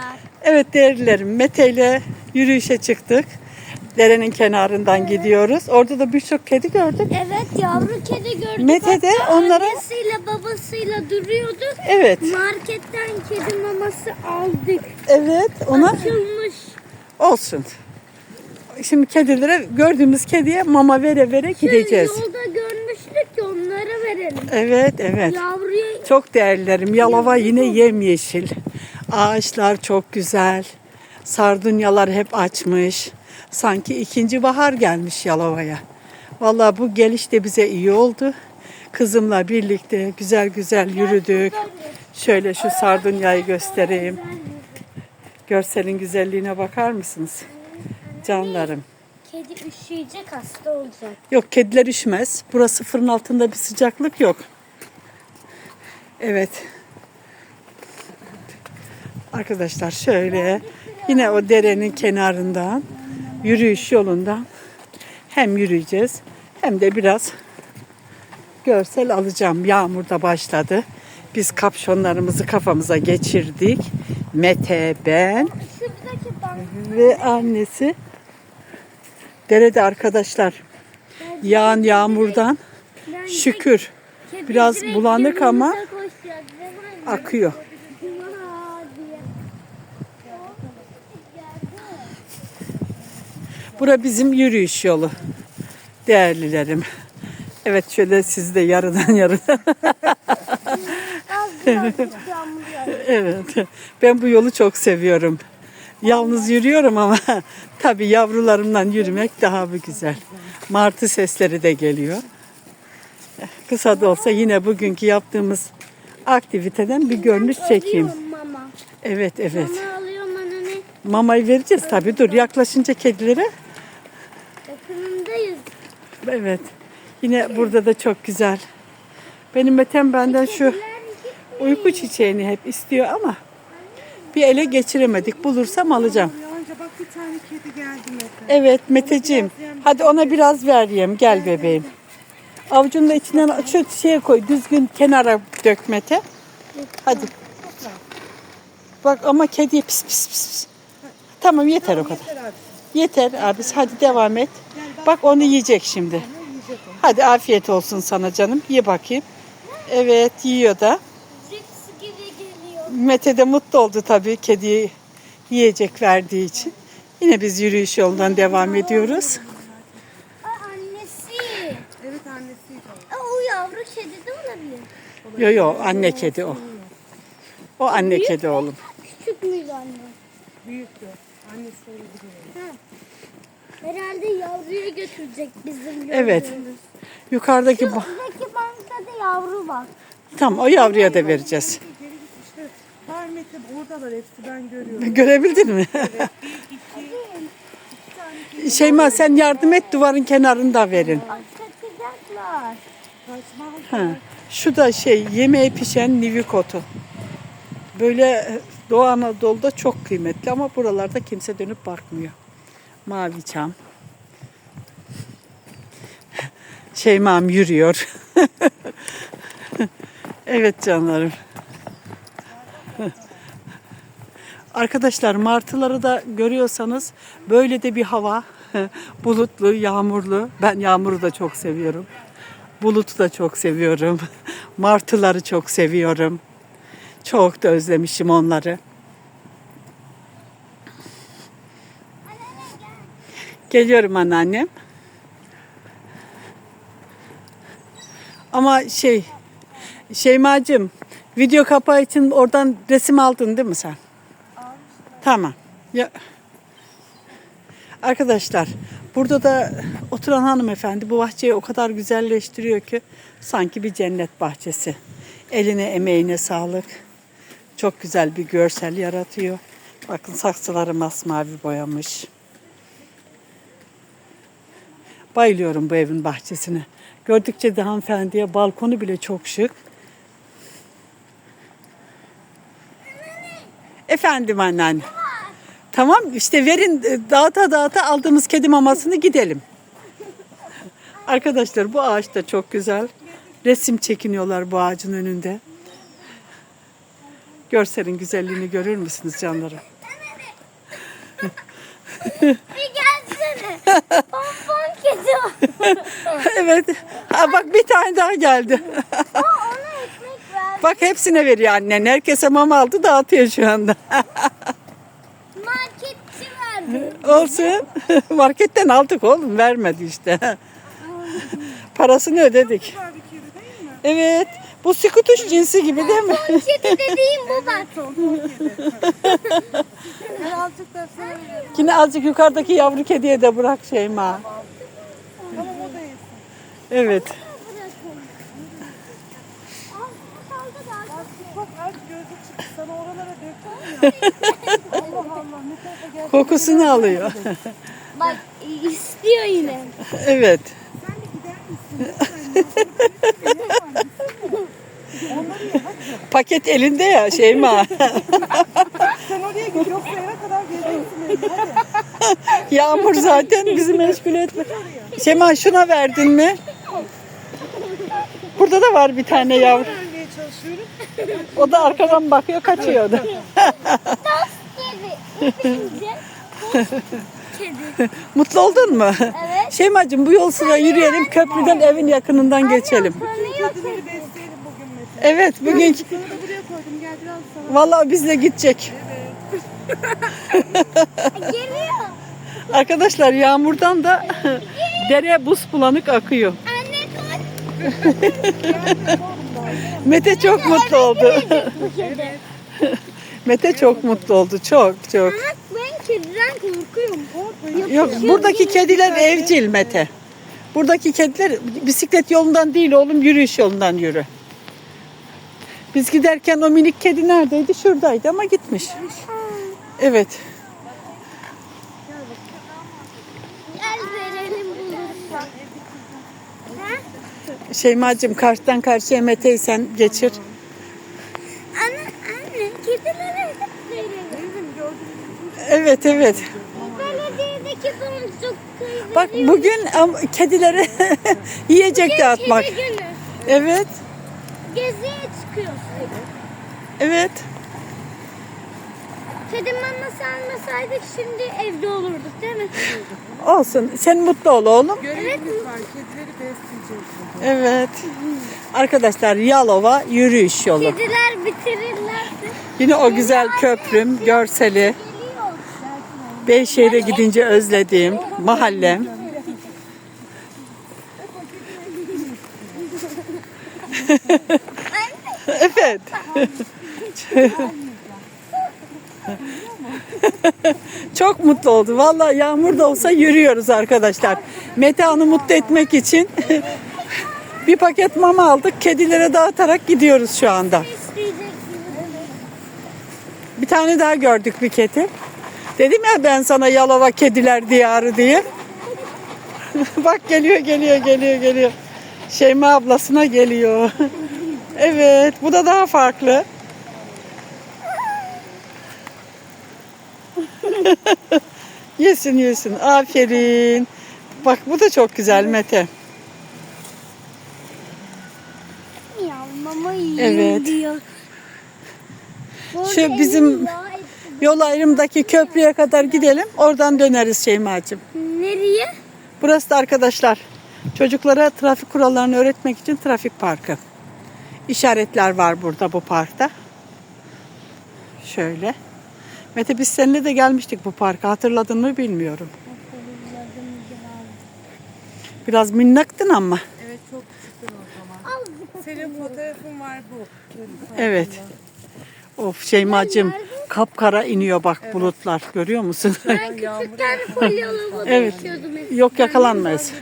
arkadaşlar. Evet değerlilerim Mete ile yürüyüşe çıktık. Derenin kenarından gidiyoruz. Orada da birçok kedi gördük. Evet yavru kedi gördük. Mete de Hatta onlara- Annesiyle babasıyla duruyordu. Evet. Marketten kedi maması aldık. Evet ona Açılmış. olsun. Şimdi kedilere gördüğümüz kediye mama vere vere gideceğiz. Yolda görmüştük ki onlara verelim. Evet evet. Yavruya Çok değerlilerim. Yalova yine yemyeşil. Ağaçlar çok güzel. Sardunyalar hep açmış. Sanki ikinci bahar gelmiş Yalova'ya. Vallahi bu geliş de bize iyi oldu. Kızımla birlikte güzel güzel yürüdük. Şöyle şu sardunyayı göstereyim. Görselin güzelliğine bakar mısınız? Canlarım. kedi üşüyecek hasta olacak. Yok kediler üşümez. Burası fırın altında bir sıcaklık yok. Evet. Arkadaşlar şöyle yine o derenin kenarından yürüyüş yolundan hem yürüyeceğiz hem de biraz görsel alacağım. Yağmur da başladı. Biz kapşonlarımızı kafamıza geçirdik. Mete, ben ve annesi derede arkadaşlar. Yağan yağmurdan şükür biraz bulanık ama akıyor. Aa diye. Bura bizim yürüyüş yolu. Değerlilerim. Evet şöyle siz de yarıdan yarıdan. Evet. Ben bu yolu çok seviyorum. Yalnız yürüyorum ama tabii yavrularımdan yürümek daha bir güzel. Martı sesleri de geliyor. Kısa da olsa yine bugünkü yaptığımız aktiviteden bir görünüş çekeyim. Evet evet. Mama alıyorum anne. Mamayı vereceğiz tabii. Dur yaklaşınca kedilere. Evet. Yine burada da çok güzel. Benim Metem benden şu uyku çiçeğini hep istiyor ama bir ele geçiremedik. Bulursam alacağım. Yonca bak bir tane kedi geldi Mete. Evet Meteciğim. Hadi ona biraz ver yem. Gel bebeğim. Avucunu da içinden şu şeye koy. Düzgün kenara dök Mete. Hadi. Bak ama kediye pis pis pis. pis. Tamam yeter o kadar. Yeter abi. Hadi devam et. Bak onu yiyecek şimdi. Hadi afiyet olsun sana canım. Ye bakayım. Evet yiyor da. Cips gibi geliyor. Mete de mutlu oldu tabii kediyi yiyecek verdiği için. Yine biz yürüyüş yolundan devam ediyoruz. Aa, annesi. Evet annesiydi o. Aa, o yavru kedi de olabilir. Yo yo anne kedi o. O anne kedi oğlum. Küçük müydü anne? Büyüktü. Annesi öyle biliyor. Herhalde yavruya götürecek bizim Evet. gördüğümüz. Yukarıdaki ba- bankta da yavru var. tam o yavruya da vereceğiz. Geri git işte. Var Mete oradalar hepsi ben görüyorum. Görebildin mi? Şeyma sen yardım et duvarın kenarında verin. Kaçacaklar. Kaçma. Ha. Şu da şey yemeğe pişen nivikotu. Böyle e, Doğu Anadolu'da çok kıymetli ama buralarda kimse dönüp bakmıyor. Mavi çam. Şeymam yürüyor. evet canlarım. Arkadaşlar martıları da görüyorsanız böyle de bir hava. Bulutlu, yağmurlu. Ben yağmuru da çok seviyorum. Bulutu da çok seviyorum. Martıları çok seviyorum. Çok da özlemişim onları. Geliyorum anneannem. Ama şey, Şeymacığım, video kapağı için oradan resim aldın değil mi sen? Tamam. Ya, Arkadaşlar burada da oturan hanımefendi bu bahçeyi o kadar güzelleştiriyor ki sanki bir cennet bahçesi. Eline emeğine sağlık. Çok güzel bir görsel yaratıyor. Bakın saksıları masmavi boyamış. Bayılıyorum bu evin bahçesine. Gördükçe de hanımefendiye balkonu bile çok şık. Efendim anneanne. Tamam işte verin dağıta dağıta aldığımız kedi mamasını gidelim. Arkadaşlar bu ağaç da çok güzel. Resim çekiniyorlar bu ağacın önünde. Görselin güzelliğini görür müsünüz canlarım? Bir gelsene. Evet. Ha, bak bir tane daha geldi. Aa, ona ekmek ver. bak hepsine veriyor annen. Herkese mama aldı dağıtıyor şu anda. Marketçi verdi. Olsun. Marketten aldık oğlum. Vermedi işte. Parasını ödedik. Evet. Bu sikutuş cinsi gibi değil mi? Kedi dediğim bu bak. Birazcık da sana veririm. Yine azıcık yukarıdaki yavru kediye de bırak Şeyma. Gel. Kokusunu alıyor. Bak istiyor yine. evet. Paket elinde ya Şeyma. Sen oraya git yoksa eve kadar geleceksin hadi. Yağmur zaten bizi meşgul etme. Şeyma şuna verdin mi? Burada da var bir tane yavru. Çalışıyorum. O da arkadan bakıyor kaçıyor da. Kedi. Kedi. Mutlu oldun mu? Evet. Şeymacığım bu yol sıra yürüyelim köprüden evin yakınından geçelim. Tanıyor Kedileri kedi. besleyelim bugün mesela. Evet bugün Sana da buraya koydum gel biraz sana. vallahi bizle gidecek. Geliyor. Arkadaşlar yağmurdan da dere buz bulanık akıyor. Mete çok mutlu oldu. Mete çok mutlu oldu. Çok çok. Ben kediden korkuyorum. Yok buradaki kediler evcil Mete. Buradaki kediler bisiklet yolundan değil oğlum yürüyüş yolundan yürü. Biz giderken o minik kedi neredeydi? Şuradaydı ama gitmiş. Evet. Gel verelim bulursan. Ha? Şeymacığım karşıdan karşıya Mete'yi sen geçir. Anne, anne kedilere hep. Evet evet. Belediyedeki domuzcuk teyze. Bak bugün am- kedilere yiyecek dağıtmak. Kedi günü. Evet. Geziye çıkıyorsun. Evet. Kedi maması almasaydık şimdi evde olurduk değil mi? Olsun. Sen mutlu ol oğlum. Görevimiz var. Kedileri besleyeceğiz. Evet. Arkadaşlar Yalova yürüyüş yolu. Kediler bitirirlerse Yine o güzel köprüm, görseli. Beyşehir'e gidince özlediğim mahallem. evet. Çok mutlu oldu. Vallahi yağmur da olsa yürüyoruz arkadaşlar. Mete Han'ı mutlu etmek için bir paket mama aldık. Kedilere dağıtarak gidiyoruz şu anda. Bir tane daha gördük bir kedi. Dedim ya ben sana Yalova kediler diyarı diye. Bak geliyor geliyor geliyor geliyor. Şeyma ablasına geliyor. evet bu da daha farklı. yesin yesin aferin. Bak bu da çok güzel Mete. Ya mama yiyor Evet. diyor. Şu bizim-. Yol ayrımdaki köprüye kadar gidelim. Oradan döneriz Şeyma'cığım. Nereye? Burası da arkadaşlar çocuklara trafik kurallarını öğretmek için trafik parkı. İşaretler var burada bu parkta. Şöyle. Mete biz seninle de gelmiştik bu parka. Hatırladın mı bilmiyorum. Biraz minnaktın ama. Evet çok küçüktün o zaman. Senin fotoğrafın var bu. Evet. Of Şeymacığım kapkara iniyor bak bulutlar. Görüyor musun? Ben küçükken polyolamada Evet. Yok yakalanmayız.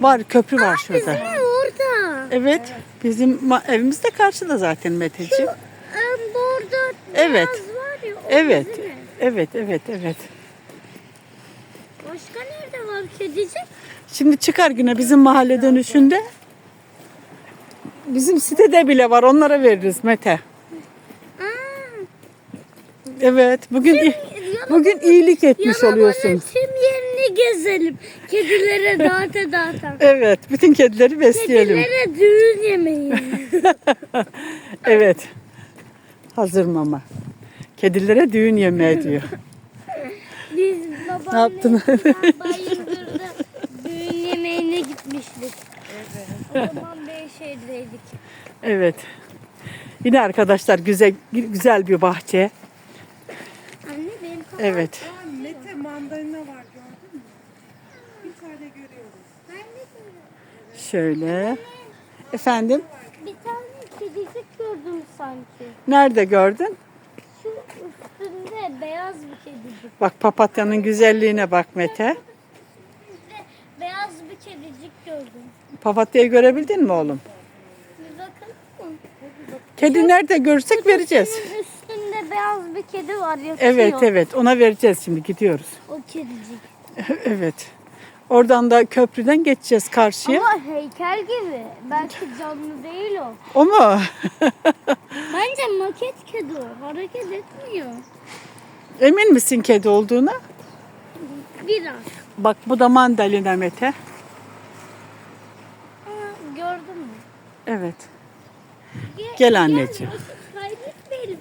Var köprü var şurada. Ne orada? Evet. Bizim ma- evimiz de karşıda zaten Meteciğim. Em, Bordo Evet. beyaz o Evet. Evet, evet, evet. Başka nerede var kedicik? Şimdi çıkar güne bizim mahalle dönüşünde. Bizim sitede bile var. Onlara veririz Mete. Aa, Evet. Bugün bugün iyilik etmiş Yalova'nın oluyorsunuz. tüm yerini gezelim. Kedilere dağıta dağıta. Evet. Bütün kedileri besleyelim. Kedilere düğün yemeği. Evet. Hazır mama. Kedilere düğün yemeği diyor. Biz Ne yaptın? Bayındır'da düğün yemeğine gitmiştik. O zaman Beyşehir'deydik. Evet. Yine arkadaşlar güzel güzel bir bahçe. Anne benim kafam Evet. Mete mandalina var gördün mü? Bir tane görüyoruz. Ben de Şöyle. Efendim? bir tane kedicik gördüm sanki. Nerede gördün? Üstünde beyaz bir kedicik. Bak papatyanın güzelliğine bak Mete. Üstünde beyaz bir kedicik gördüm. Papatyayı görebildin mi oğlum? Bir bakın mı? Kedi nerede görsek vereceğiz. Üstünde beyaz bir kedi var yatıyor. Evet evet ona vereceğiz şimdi gidiyoruz. O kedicik. evet. Oradan da köprüden geçeceğiz karşıya. Ama heykel gibi. Belki canlı değil o. O mu? Bence maket kedi o. Hareket etmiyor. Emin misin kedi olduğuna? Biraz. Bak bu da mandalina Mete. Ama gördün mü? Evet. Gel, Gel anneciğim. Gel, vakit kaybetmeyelim.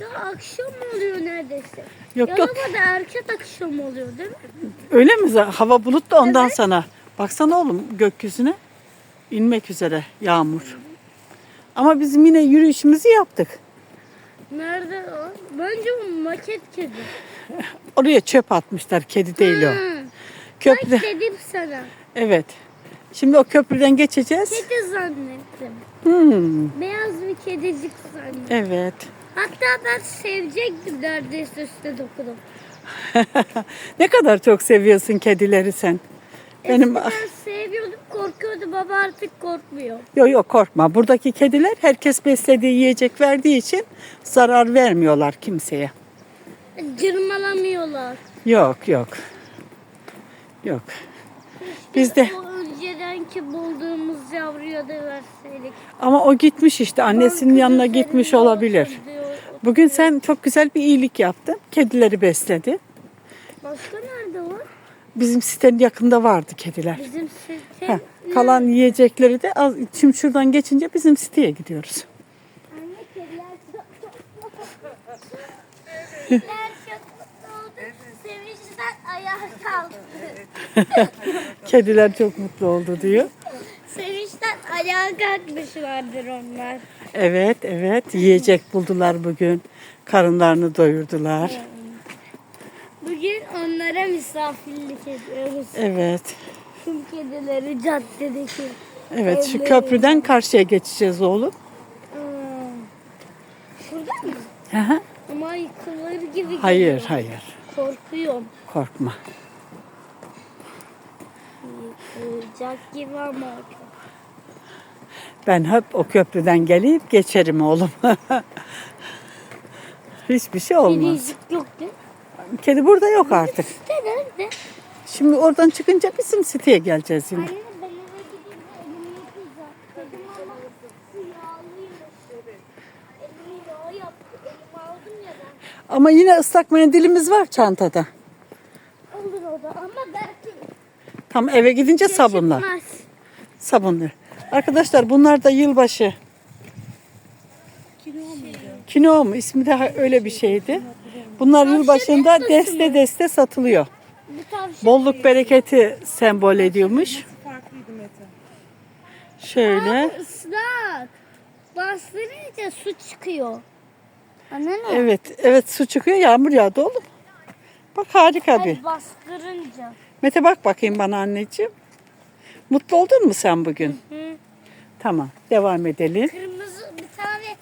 Daha akşam oluyor neredeyse. Yok yok. Yalova'da erken akşam oluyor değil mi? Öyle mi? Hava bulut da ondan sana. Baksana oğlum gökyüzüne. inmek üzere yağmur. Ama biz yine yürüyüşümüzü yaptık. Nerede o? Bence o maket kedi. Oraya çöp atmışlar. Kedi değil o. Hı. Köprüde. Bak dedim sana. Evet. Şimdi o köprüden geçeceğiz. Kedi zannettim. Hmm, Beyaz bir kedicik zannettim. evet. Hatta ben sevecektim neredeyse üstüne dokunup. ne kadar çok seviyorsun kedileri sen. Benim Eskiden seviyordum korkuyordum ama artık korkmuyor. Yok yok korkma. Buradaki kediler herkes beslediği yiyecek verdiği için zarar vermiyorlar kimseye. Cırmalamıyorlar. Yok yok. Yok. Biz de Öncedenki bulduğumuz yavruya da verseydik. ama o gitmiş işte annesinin Bankın yanına gitmiş olabilir. oturuyor. Bugün sen çok güzel bir iyilik yaptın. Kedileri besledi. Başka nerede var? Bizim sitenin yakında vardı kediler. Bizim Heh, site. kalan yiyecekleri de az, şimdi şuradan geçince bizim siteye gidiyoruz. Anne kediler çok Kediler çok mutlu oldu diyor. Sevinçten ayağa kalkmışlardır onlar. Evet evet yiyecek buldular bugün. Karınlarını doyurdular. Bugün onlara misafirlik ediyoruz. Evet. Tüm kedileri caddedeki. Evet şu Elleri- köprüden karşıya geçeceğiz oğlum. Aa, Şurada mı? Hı hı. Ama yıkılır gibi hayır geliyor. hayır Korkuyorum. korkma. Yıkılacak gibi ama. Ben hep o köprüden gelip geçerim oğlum. Hiçbir şey olmaz. Kedicik yok değil mi? Kedi burada yok artık. Nerede? Şimdi oradan çıkınca bizim siteye geleceğiz yine. Anne ben eve gidince elimi yıkayacağım. Kedim ama yağlıymış. Elimi yağ yaptı. Elimi aldım ya ben. Ama yine ıslak mendilimiz var çantada. Olur o da ama belki Tam eve gidince sabunla. çıkmaz. Sabunlu. Arkadaşlar bunlar da yılbaşı. Kino mu? İsmi de öyle bir şeydi. Bunlar yılbaşında deste deste satılıyor. Bolluk bereketi sembol ediyormuş. Şöyle. Aa, ıslak. Bastırınca su çıkıyor. Anne ne? Evet, evet su çıkıyor. Yağmur yağdı oğlum. Bak harika bir. Hayır, bastırınca. Mete bak bakayım bana anneciğim. Mutlu oldun mu sen bugün? Hı. Tamam. Devam edelim. Kırmızı bir tane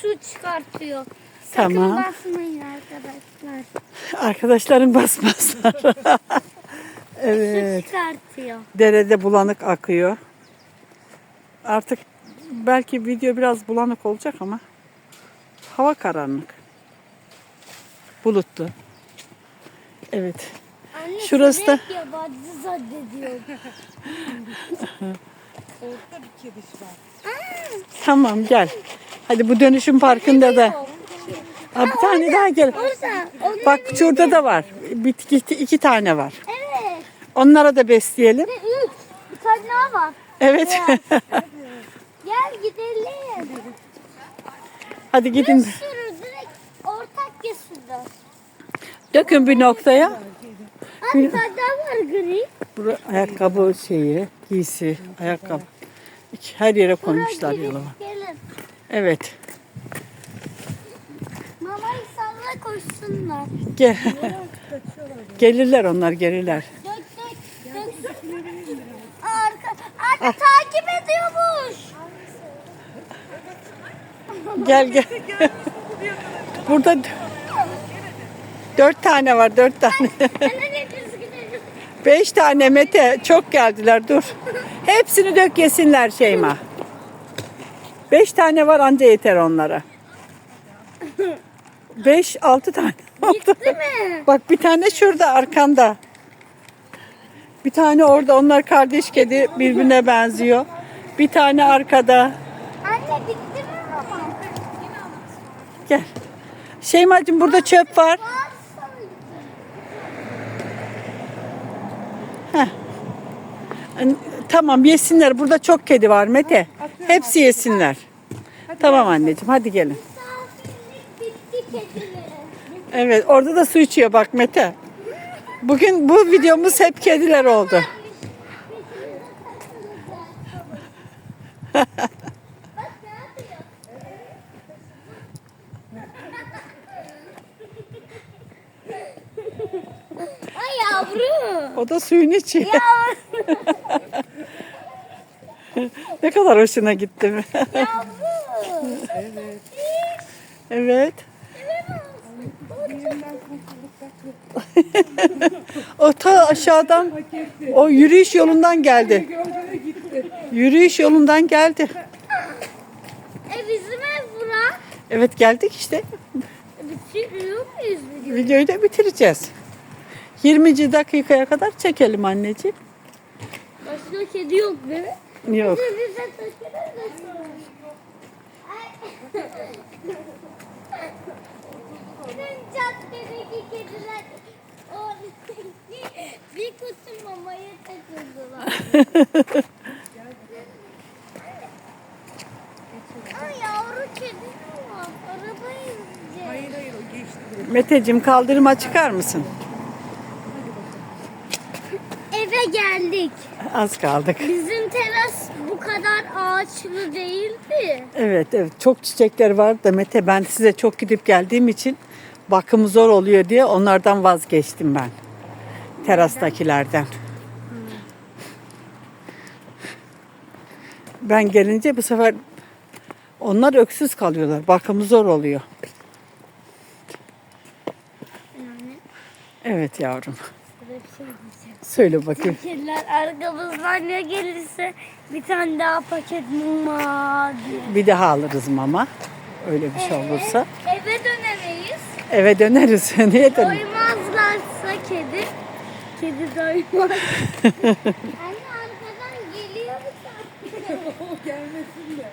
su çıkartıyor. Tamam. Sakın basmayın arkadaşlar. Arkadaşlarım basmazlar. evet. Su çıkartıyor. Derede bulanık akıyor. Artık belki video biraz bulanık olacak ama hava karanlık. Bulutlu. Evet. Anne Şurası da- yabancı zannediyor. Orada bir kediş var. Tamam gel. Hadi bu dönüşüm parkında da. Ha, bir tane daha gel. Orada. Bak şurada da var. Bir, iki, iki tane var. Evet. Onlara da besleyelim. Ve üç. Bir tane daha var. Evet. Gel gidelim. Hadi gidin. Bir sürü direkt ortak kesildi. Dökün bir noktaya. Abi tane var gri. Bura ayakkabı şeyi, giysi, ayakkabı. İki- Her yere koymuşlar Bura gri. yalama. Gelin. Evet. Mamayı salla koşsunlar. Gel. gelirler onlar gelirler. Dök dök dök. Arka, arka takip ediyormuş. Gel gel. Burada dört tane var dört tane. Beş tane Mete çok geldiler dur. Hepsini dök yesinler Şeyma. Beş tane var anca yeter onlara. Beş altı tane oldu. Bak bir tane şurada arkanda. Bir tane orada onlar kardeş kedi birbirine benziyor. Bir tane arkada. Anne bitti mi mama? Gel. Şeymacığım burada çöp var. Heh. Tamam yesinler. Burada çok kedi var Mete. Hepsi yesinler. Tamam anneciğim hadi gelin. Evet orada da su içiyor bak Mete. Bugün bu videomuz hep kediler oldu. Bak ne yapıyor? Ay yavru. O da içiyor. Yavru. ne kadar hoşuna gitti mi? Yavru. evet. o ta aşağıdan o yürüyüş yolundan geldi. Yürüyüş yolundan geldi. E bizim ev bura. Evet geldik işte. Bitiriyor muyuz videoyu? Videoyu da bitireceğiz. 20. dakikaya kadar çekelim anneciğim. Başka kedi yok değil mi? Yok. Caddedeki kediler o bir kutu mamaya takıldılar. Ay yavru kedi mi var? Araba izleyecek. Hayır hayır o geçti. direkt. Meteciğim kaldırıma çıkar mısın? Eve geldik. Az kaldık. Bizim teras bu kadar ağaçlı değildi. Evet evet çok çiçekler var da Mete ben size çok gidip geldiğim için bakımı zor oluyor diye onlardan vazgeçtim ben. Terastakilerden. Ben gelince bu sefer onlar öksüz kalıyorlar. Bakımı zor oluyor. Evet yavrum. diyeceğim. Söyle bakayım. Kediler arkamızdan ne gelirse bir tane daha paket muma diye. Bir daha alırız mama. Öyle bir şey olursa. Eve dönemeyiz. Eve döneriz. Niye dön? Doymazlarsa kedi. Kedi doymaz. Anne arkadan geliyor. O gelmesin de.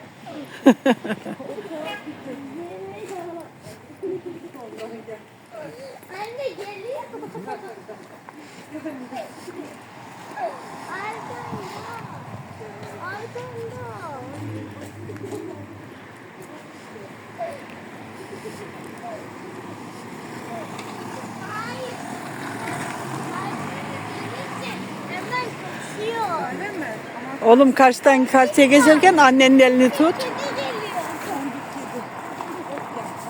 Anne geliyor. Arkanda. Oğlum karşıdan karşıya geçerken annenin elini tut. Kedi geliyor.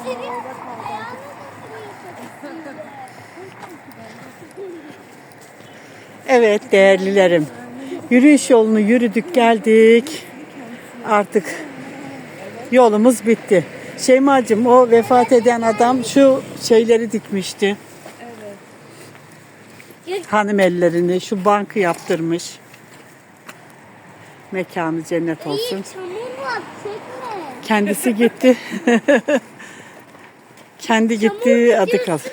Seni ayağına takılıyor. Evet değerlilerim. Yürüyüş yolunu yürüdük geldik. Artık yolumuz bitti. Şeymacığım o vefat eden adam şu şeyleri dikmişti. Hanım ellerini şu bankı yaptırmış. Mekanı cennet olsun. Kendisi gitti. Kendi gitti adı kaldı.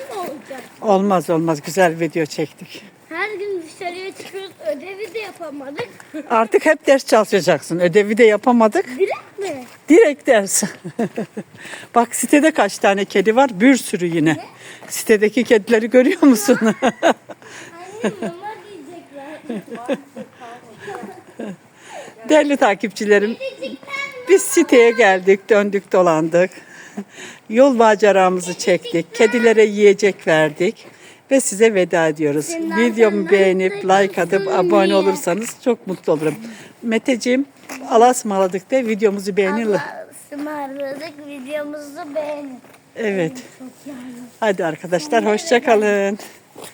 Olmaz olmaz güzel video çektik. Her gün dışarıya çıkıyoruz ödevi de yapamadık. Artık hep ders çalışacaksın. Ödevi de yapamadık. Direkt mi? Direkt ders. Bak sitede kaç tane kedi var? Bir sürü yine. Sitedeki kedileri görüyor musun? Anne mama diyecekler. Değerli takipçilerim, biz siteye geldik, döndük, dolandık. yol maceramızı çektik. Kedilere yiyecek verdik. Ve size veda ediyoruz. Senin Videomu beğenip like atıp abone diye. olursanız çok mutlu olurum. Meteciğim Alasmaladık de videomuzu beğenin. Allah'a ısmarladık. Videomuzu beğenin. Evet. Hadi arkadaşlar hoşça kalın.